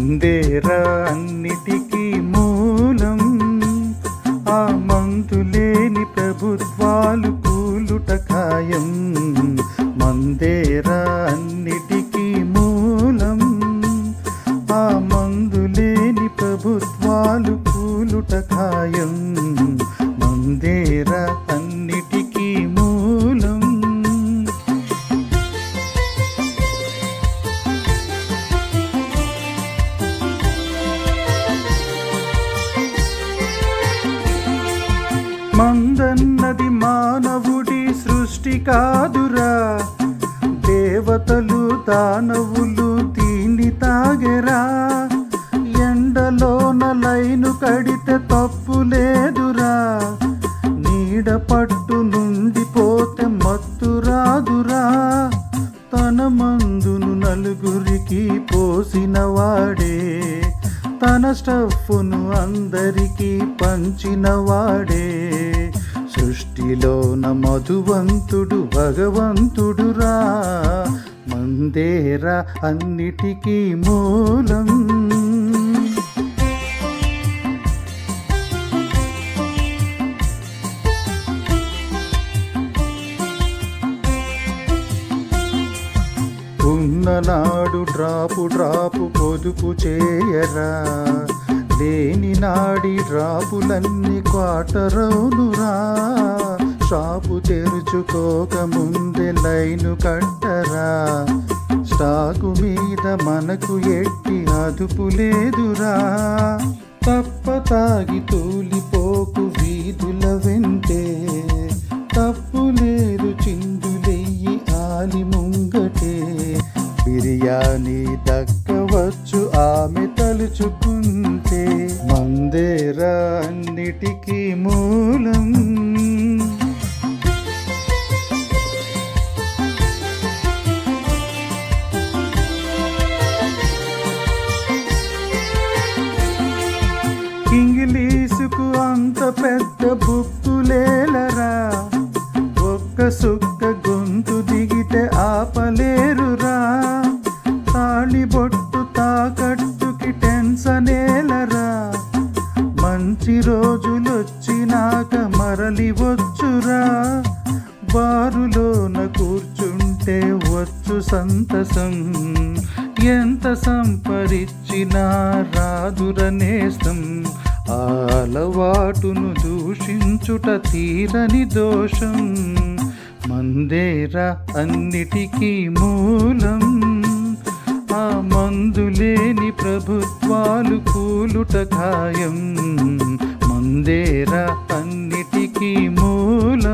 మందేరా అన్నిటికీ మూలం. ఆ మందులేని ప్రభుత్వాలు కూలుట ఖాయం. మందేరా మందన్నది మానవుడి సృష్టి కాదురా. దేవతలు దానవులు దీన్ని తాగెరా. ఎండలోన లైను కడితే తప్పు లేదురా. నీడ పట్టు నుండి పోతే మత్తు రాదురా. తన మందును నలుగురికి పోసిన వాడే. తన స్టఫ్ను అందరికీ పంచినవాడే సృష్టిలోన మధువంతుడు భగవంతుడురా. మందేరా అన్నిటికీ మూలం. ఉన్ననాడు డ్రాపు డ్రాపు పొదుపు చేయరా. లేని నాడి డ్రాపులన్నీ క్వాటరవునురా షాపు తెరుచుకోక ముందే లైను కట్టరా. స్టాకు మీద మనకు ఎట్టి అదుపు లేదురా. తప్ప తాగి తూలిపోకు వీధుల వెంటే. తప్పు లేదు చిందులెయ్యి ఆలి ముంగటే. బిర్యానీ దక్కవచ్చు ఆమె తలుచుకుంది మందేరా అన్నిటికీ మూలం. ఇంగ్లీషుకు అంత పెద్ద బుక్కులేలరా రోజులొచ్చినాక మరలి వచ్చురా? బారులోన కూర్చుంటే వచ్చు సంతసం. ఎంత సంపరిచ్చినా రాదురనేస్తం ఆ అలవాటును దూషించుట తీరని దోషం. మందేరా అన్నిటికీ మూలం. ఆ మందులేని ప్రభుత్వాలు కూలుట ఖాయం. మందేరా అన్నిటికీ మూలం